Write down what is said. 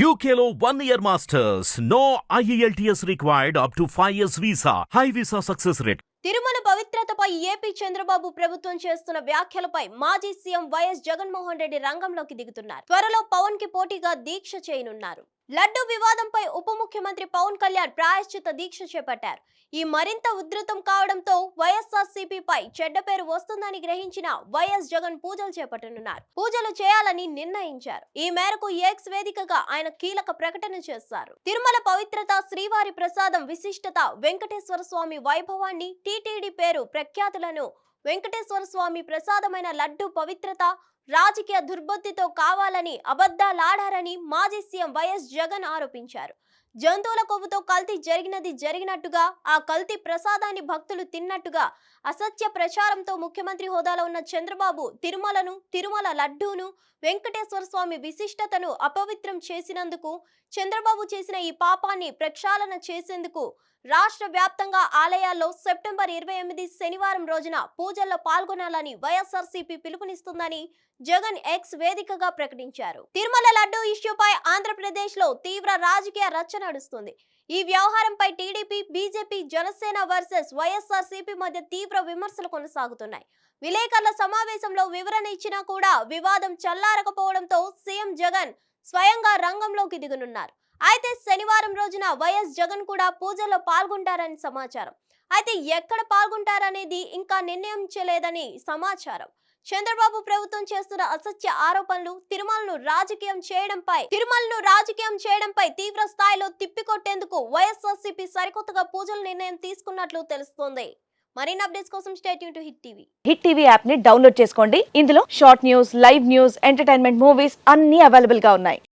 యూకేలో one year masters no IELTS required up to five years visa high visa success rate Tirumala పవిత్రతపై AP Chandrababu ప్రభుత్వం చేస్తున్న వ్యాఖ్యలపై మాజీ CM YS Jaganmohan Reddy రంగంలోకి దిగుతున్నారు. త్వరలో పవన్కి పోటీగా దీక్ష చేయనున్నారు. లడ్డు వివాదంపై ఉప ముఖ్యమంత్రి పవన్ కళ్యాణ్ ప్రాయశ్చిత దీక్ష చేపట్టారు. ఈ మరింత ఉధృతం కావడంతో వైఎస్ఆర్సీపీపై పై చెడ్డ పేరు వస్తుందని గ్రహించిన వైఎస్ జగన్ పూజలు చేపట్టనున్నారు. పూజలు చేయాలని నిర్ణయించారు. ఈ మేరకు ఎక్స్ వేదికగా ఆయన కీలక ప్రకటన చేశారు. తిరుమల పవిత్రత శ్రీవారి ప్రసాదం విశిష్టత వెంకటేశ్వర స్వామి వైభవాన్ని టీటీడీ పేరు ప్రఖ్యాతులను వెంకటేశ్వర స్వామి ప్రసాదమైన లడ్డు పవిత్రత రాజకీయ దుర్బుద్ధితో కావాలని అబద్ధాలాడారని మాజీ సీఎం వైఎస్ జగన్ ఆరోపించారు. జంతువుల కొవ్వుతో కల్తీ జరిగినది జరిగినట్టుగా ఆ కల్తీ ప్రసాదాన్ని భక్తులు తిన్నట్టుగా అసత్య ప్రచారంతో ముఖ్యమంత్రి హోదాలో ఉన్న చంద్రబాబు తిరుమలను తిరుమల లడ్డూను వెంకటేశ్వర స్వామి విశిష్టతను అపవిత్రం చేసినందుకు చంద్రబాబు చేసిన ఈ పాపాన్ని ప్రక్షాళన చేసేందుకు రాష్ట్ర వ్యాప్తంగా ఆలయాల్లో సెప్టెంబర్ ఇరవై ఎనిమిది శనివారం రోజున పూజల్లో పాల్గొనాలని వైఎస్ఆర్సీపీ పిలుపునిస్తుందని జగన్ ఎక్స్ వేదికగా ప్రకటించారు. తిరుమల లడ్డూ ఇష్యూపై ఆంధ్రప్రదేశ్లో తీవ్ర రాజకీయ రచ్చ నడుస్తుంది. ఈ వ్యవహారంపై TDP BJP Janasena versus YSRCP మధ్య తీవ్ర విమర్శలు కొనసాగుతున్నాయి. విలేకరుల సమావేశంలో వివరణ ఇచ్చినా కూడా వివాదం చల్లారకపోవడంతో సీఎం జగన్ స్వయంగా రంగంలోకి దిగనున్నారు. అయితే శనివారం రోజున వైఎస్ జగన్ కూడా పూజల్లో పాల్గొంటారని సమాచారం. అయితే ఎక్కడ పాల్గొంటారనేది ఇంకా నిర్ణయించలేదని సమాచారం. చంద్రబాబు ప్రభుత్వం చేస్తున్న అసత్య ఆరోపణలు తిరుమలను రాజకీయం చేయడంపై తిరుమలను రాజకీయం చేయడంపై తీవ్ర స్థాయిలో తిప్పికొట్టేందుకు వైఎస్ఆర్సీపీ సరికొత్తగా పూజల నిర్ణయం తీసుకున్నట్లు తెలుస్తోంది. మరిన్ని అప్డేట్స్ కోసం state to hit TV. Hit TV యాప్ని డౌన్లోడ్ చేసుకోండి. ఇందులో short news live news entertainment movies అన్ని అవైలబుల్గా ఉన్నాయి.